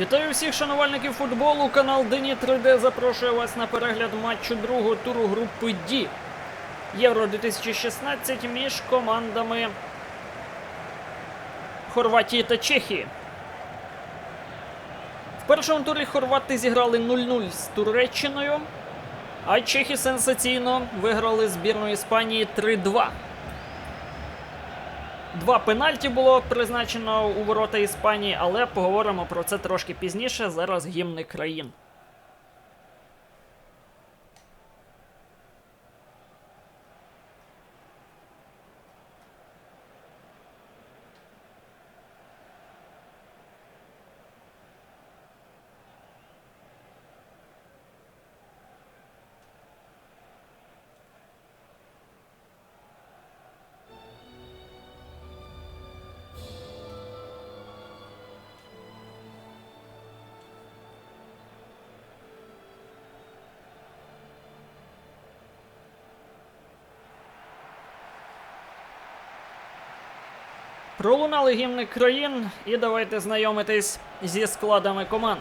Вітаю всіх шанувальників футболу. Канал Дені 3D запрошує вас на перегляд матчу другого туру групи D Євро 2016 між командами Хорватії та Чехії. В першому турі хорвати зіграли 0-0 з Туреччиною, а чехи сенсаційно виграли збірну Іспанії 3-2. Два пенальті було призначено у ворота Іспанії, але поговоримо про це трошки пізніше. Зараз гімни країн. Пролунали гімни країн, і давайте знайомитись зі складами команд.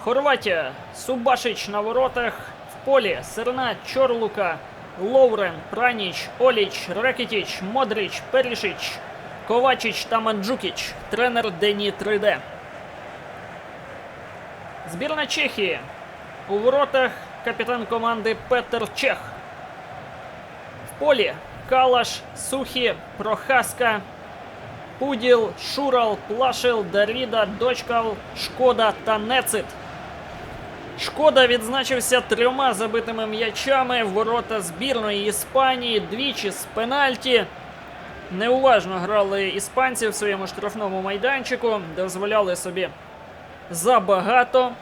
Хорватія, Субашич на воротах, в полі Серна, Чорлука, Лоурен, Праніч, Оліч, Рекетіч, Модріч, Перішич, Ковачич та Манджукіч. Тренер Дені 3D. Збірна Чехії. У воротах капітан команди Петер Чех. В полі Калаш, Сухі, Прохаска, Пуділ, Шурал, Плашил, Даріда, Дочкал, Шкода та Нецит. Шкода відзначився трьома забитими м'ячами ворота збірної Іспанії двічі з пенальті. Неуважно грали іспанці в своєму штрафному майданчику, дозволяли собі забагато.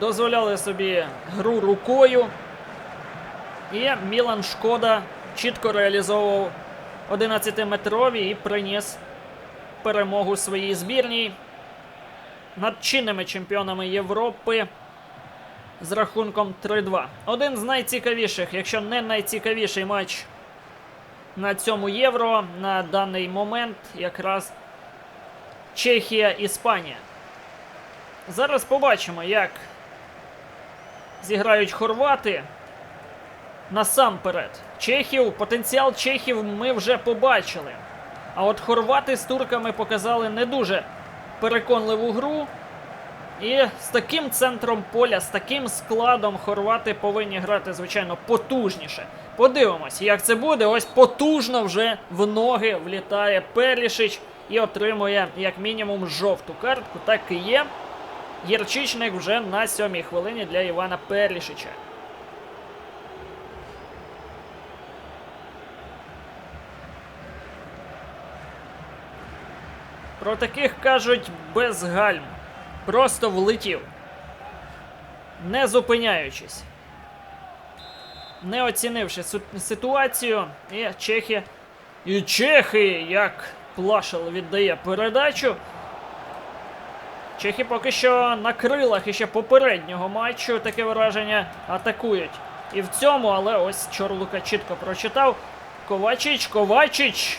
Дозволяли собі гру рукою. І Мілан Шкода чітко реалізовував 11-метрові і приніс перемогу своїй збірній над чинними чемпіонами Європи з рахунком 3-2. Один з найцікавіших, якщо не найцікавіший матч на цьому євро на даний момент якраз Чехія-Іспанія. Зараз побачимо, як зіграють хорвати. Насамперед, Чехів, потенціал Чехів ми вже побачили. А от хорвати з турками показали не дуже переконливу гру. І з таким центром поля, з таким складом хорвати повинні грати, звичайно, потужніше. Подивимось, як це буде. Ось потужно вже в ноги влітає Перішич і отримує як мінімум жовту картку. Так і є. Гірчичник вже на сьомій хвилині для Івана Перішича. Про таких кажуть без гальм. Просто влетів. Не зупиняючись. Не оцінивши ситуацію, і чехи. І чехи, як Плашел віддає передачу. Чехи поки що на крилах іще попереднього матчу таке враження атакують. І в цьому, але ось Чорлука чітко прочитав. Ковачич, Ковачич.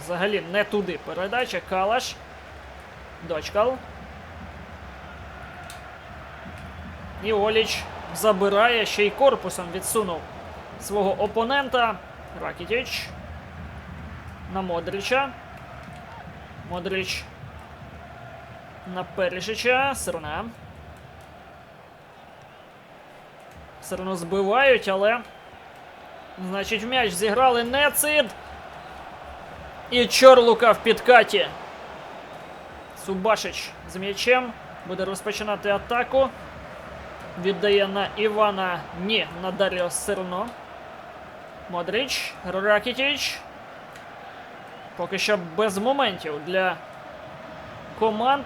Взагалі не туди передача. Калаш. Дочкал. І Оліч забирає, ще й корпусом відсунув свого опонента. Ракітіч. На Модрича. Модрич. На Перішича. Серна. Серну збивають, але. Значить, м'яч зіграли Нецид. І Чорлука в підкаті. Субашич з м'ячем. Буде розпочинати атаку. Віддає на Івана. Ні, на Даріо Сирно. Модрич. Ракітіч. Поки що без моментів для команд.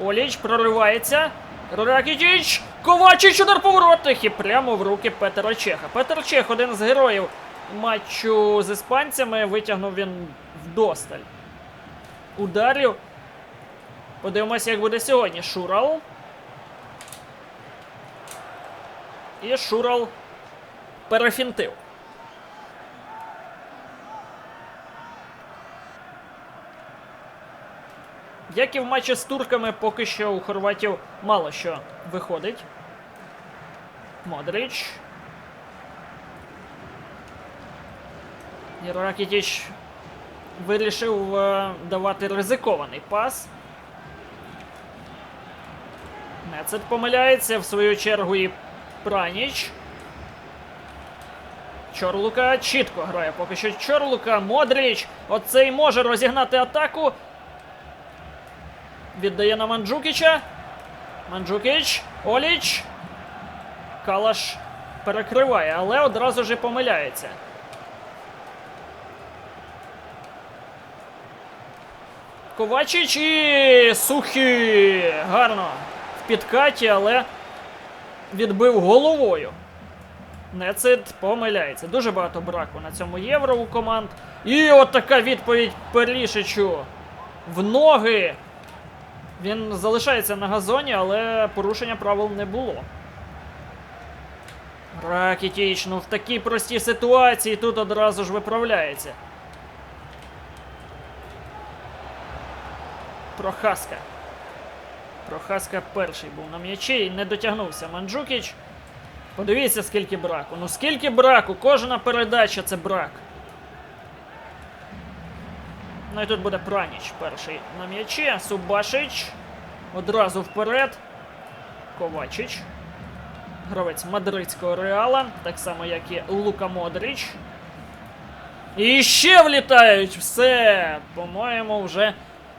Оліч проривається. Ракітіч. Ковачич удар поворотних і прямо в руки Петера Чеха. Петер Чех один з героїв матчу з іспанцями. Витягнув він вдосталь. Ударів. Подивимося, як буде сьогодні. Шурал. І Шурал перефінтив. Як і в матчі з турками, поки що у хорватів мало що виходить. Модрич. І Ракітіч вирішив е, давати ризикований пас. Нецет помиляється, в свою чергу і Праніч. Чорлука чітко грає. Поки що Чорлука, Модріч. Оцей може розігнати атаку. Віддає на Манджукіча. Манджукіч. Оліч. Калаш перекриває, але одразу ж помиляється. Ковачич і Сухі. Гарно. В підкаті, але відбив головою. Нецит помиляється. Дуже багато браку на цьому євро у команд. І от така відповідь Перлішичу. В ноги. Він залишається на газоні, але порушення правил не було. Ракітіч, ну в такій простій ситуації тут одразу ж виправляється. Прохаска. Прохаска перший був на м'ячі і не дотягнувся Манджукіч. Подивіться, скільки браку. Ну скільки браку, кожна передача це брак. Ну і тут буде Праніч перший на м'ячі. Субашич. Одразу вперед. Ковачич. Гравець мадридського реала, так само, як і Лука Модріч. І ще влітають! Все! По-моєму, вже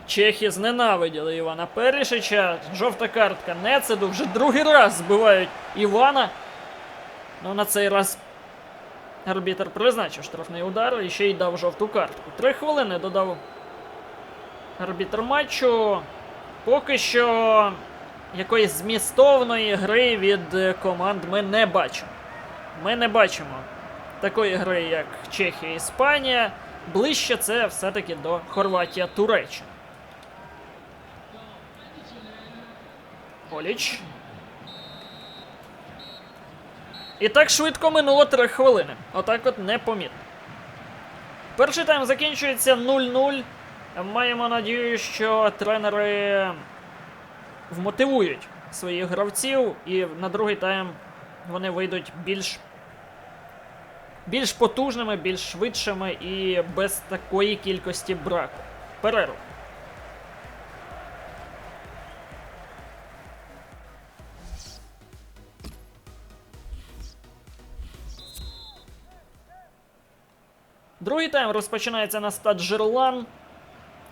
чехи зненавиділи Івана Перішича. Жовта картка Нецеду. Вже другий раз збивають Івана. Ну, на цей раз арбітер призначив штрафний удар і ще й дав жовту картку. Три хвилини додав арбітр матчу. Поки що якоїсь змістовної гри від команд ми не бачимо. Ми не бачимо такої гри, як Чехія Іспанія. Ближче це все-таки до Хорватія Оліч. І так швидко минуло 3 хвилини. Отак от непомітно. Перший тайм закінчується 0-0. Маємо надію, що тренери вмотивують своїх гравців, і на другий тайм вони вийдуть більш, більш потужними, більш швидшими і без такої кількості браку. Перерву. Другий тайм розпочинається на стад Жерлан.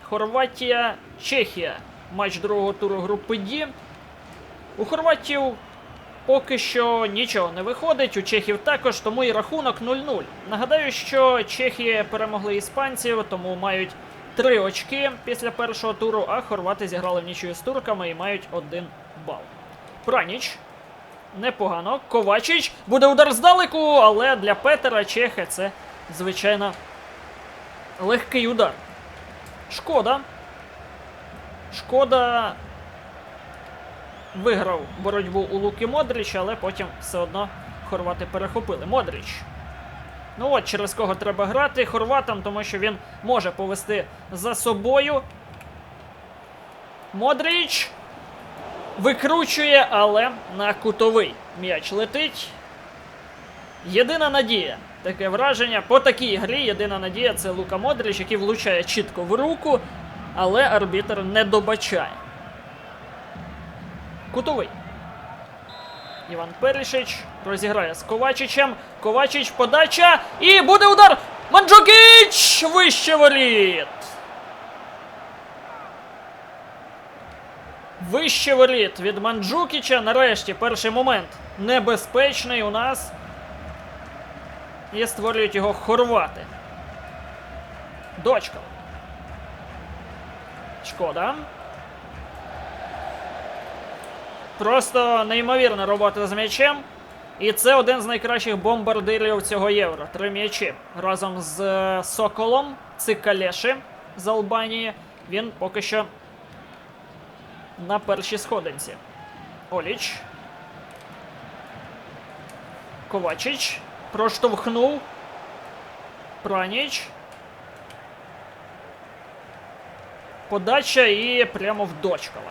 Хорватія, Чехія. Матч другого туру групи Ді. У хорватів поки що нічого не виходить, у чехів також, тому і рахунок 0-0. Нагадаю, що Чехія перемогли іспанців, тому мають 3 очки після першого туру, а хорвати зіграли в нічию з турками і мають 1 бал. Праніч. Непогано. Ковачич. Буде удар здалеку, але для Петера Чеха це, звичайно, легкий удар. Шкода. Шкода виграв боротьбу у Луки Модріча, але потім все одно хорвати перехопили. Модріч. Ну от через кого треба грати хорватам, тому що він може повести за собою. Модріч викручує, але на кутовий м'яч летить. Єдина надія. Таке враження. По такій грі єдина надія це Лука Модріч, який влучає чітко в руку, але арбітр не добачає. Кутовий. Іван Перішич розіграє з Ковачичем. Ковачич подача. І буде удар! Манджукіч! Вище воріт! Вище воріт від Манджукіча. Нарешті перший момент небезпечний у нас. І створюють його хорвати. Дочка. Шкода. Просто неймовірна робота з м'ячем. І це один з найкращих бомбардирів цього євро. Три м'ячі. Разом з е, Соколом Цикалеші з Албанії. Він поки що на першій сходинці. Оліч. Ковачич. Проштовхнув. Праніч. Подача і прямо в дочкала.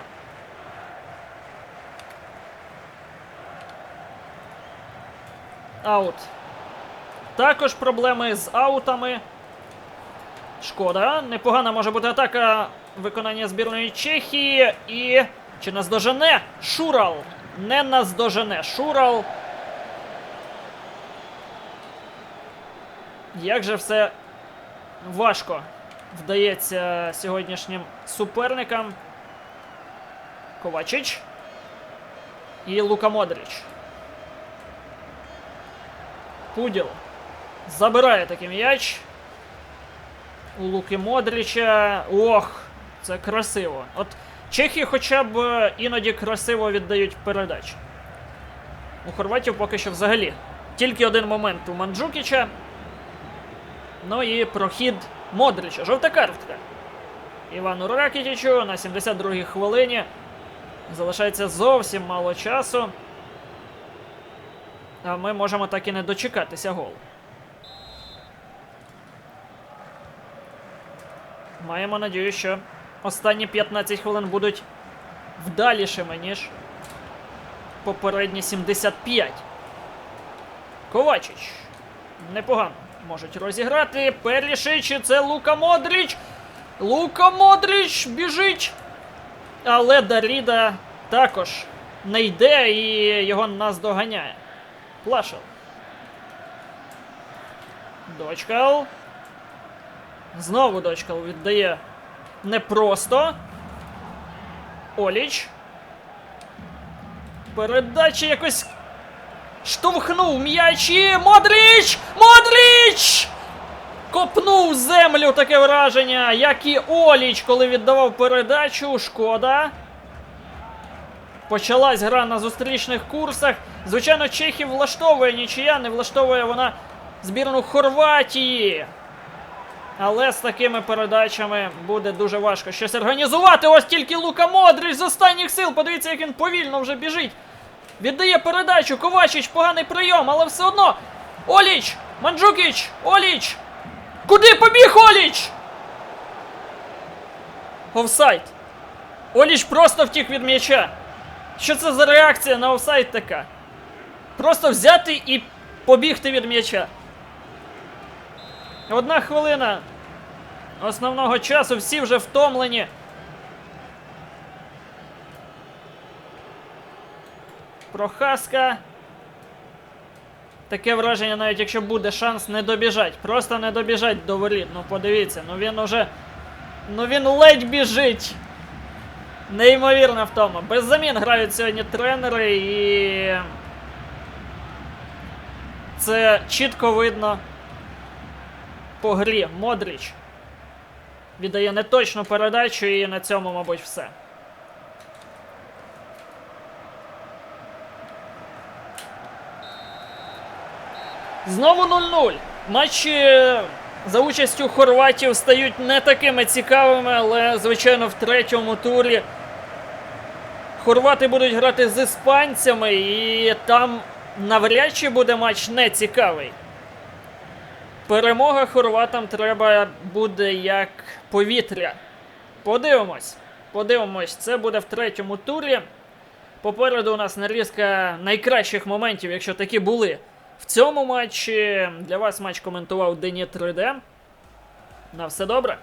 Аут. Також проблеми з аутами. Шкода. Непогана може бути атака виконання збірної Чехії. І. Чи наздожене? Шурал. Не наздожене. Шурал. Як же все важко вдається сьогоднішнім суперникам. Ковачич і Лука Модріч. Пуділ забирає такий м'яч. У Луки Модріча. Ох, це красиво. От чехи хоча б е, іноді красиво віддають передачі. У хорватів поки що взагалі. Тільки один момент у Манджукіча. Ну і прохід Модрича. Жовта картка. Івану Ракітічу на 72-й хвилині. Залишається зовсім мало часу. А ми можемо так і не дочекатися голу. Маємо надію, що останні 15 хвилин будуть вдалішими, ніж попередні 75. Ковачич. Непогано. Можуть розіграти. Перішич, це Лука Модріч. Лука Модріч біжить. Але Даріда також не йде і його наздоганяє. Плашел. Дочкал. Знову дочкал віддає непросто. Оліч. Передача якось штовхнув м'яч і! Модріч! Землю таке враження, як і Оліч, коли віддавав передачу. Шкода. Почалась гра на зустрічних курсах. Звичайно, Чехів влаштовує нічия, не влаштовує вона збірну Хорватії. Але з такими передачами буде дуже важко щось організувати. Ось тільки Лука Модрич з останніх сил. Подивіться, як він повільно вже біжить. Віддає передачу. Ковачич, поганий прийом, але все одно. Оліч! Манджукіч! Оліч! Куди побіг Оліч? Офсайд. Оліч просто втік від м'яча. Що це за реакція на офсайд така? Просто взяти і побігти від м'яча. Одна хвилина основного часу, всі вже втомлені. Прохаска. Таке враження, навіть якщо буде шанс не добіжать. Просто не добіжать до воріт. Ну подивіться, ну він уже. Ну він ледь біжить. Неймовірна втома. Без замін грають сьогодні тренери і. Це чітко видно по грі. Модріч віддає неточну передачу і на цьому, мабуть, все. Знову 0-0. Матчі е, за участю хорватів стають не такими цікавими, але, звичайно, в третьому турі хорвати будуть грати з іспанцями, і там навряд чи буде матч нецікавий. Перемога хорватам треба буде як повітря. Подивимось. Подивимось, це буде в третьому турі. Попереду у нас нарізка найкращих моментів, якщо такі були. В цьому матчі для вас матч коментував Дені 3D. На все добре.